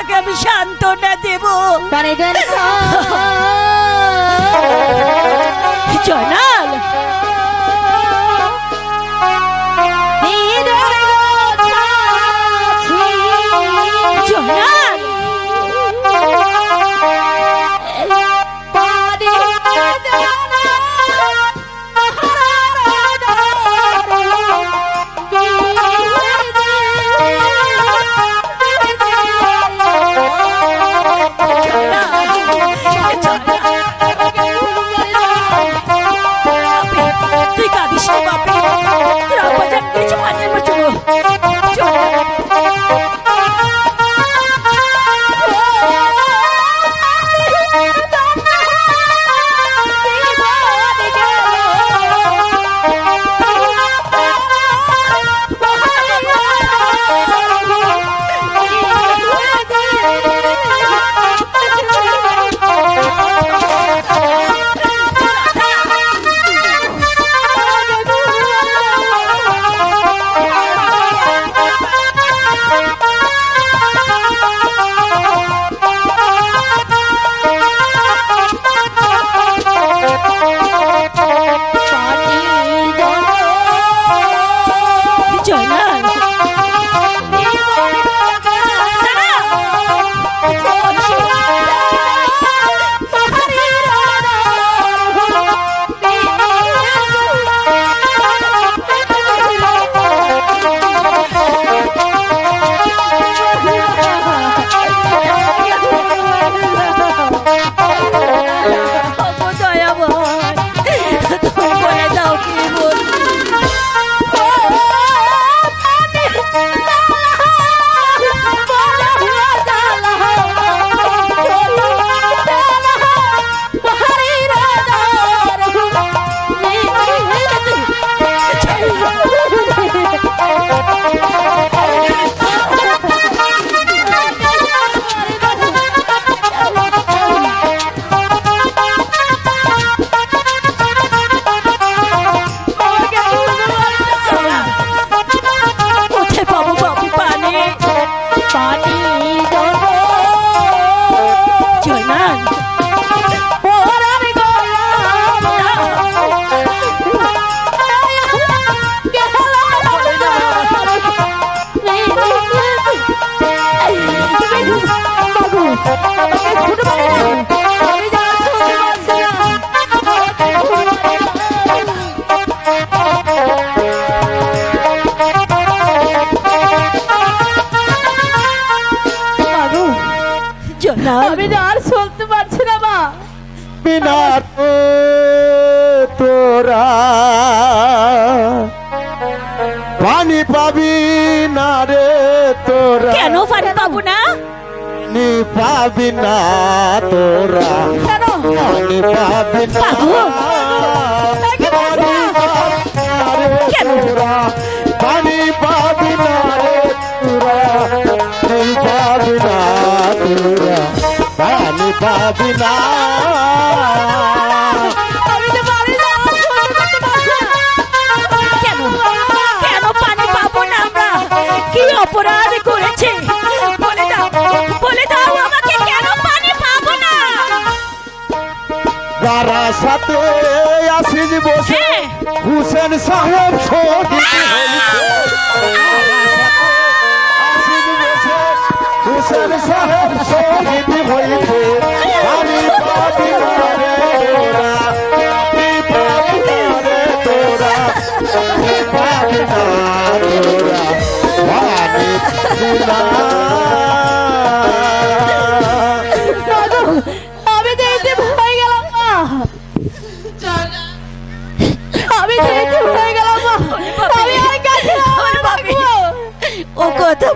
তাকে আমি সান্ত্বনা দেব। পানি lên বিনা তো তোরা। পানি পাবি না রে তোরা। কেন পানি পাবো না? পানি পাবি না তোরা। পানি পাবি না পানি পাবি না রে তোরা। পানি পাবি না তোরা। পানি পাবি না যারা সাথে আসিস বসে। হ্যাঁ। হুসেন সাহেব শহীদ আমি হয়ে গেলাম আমি আর কাছে। ও কথা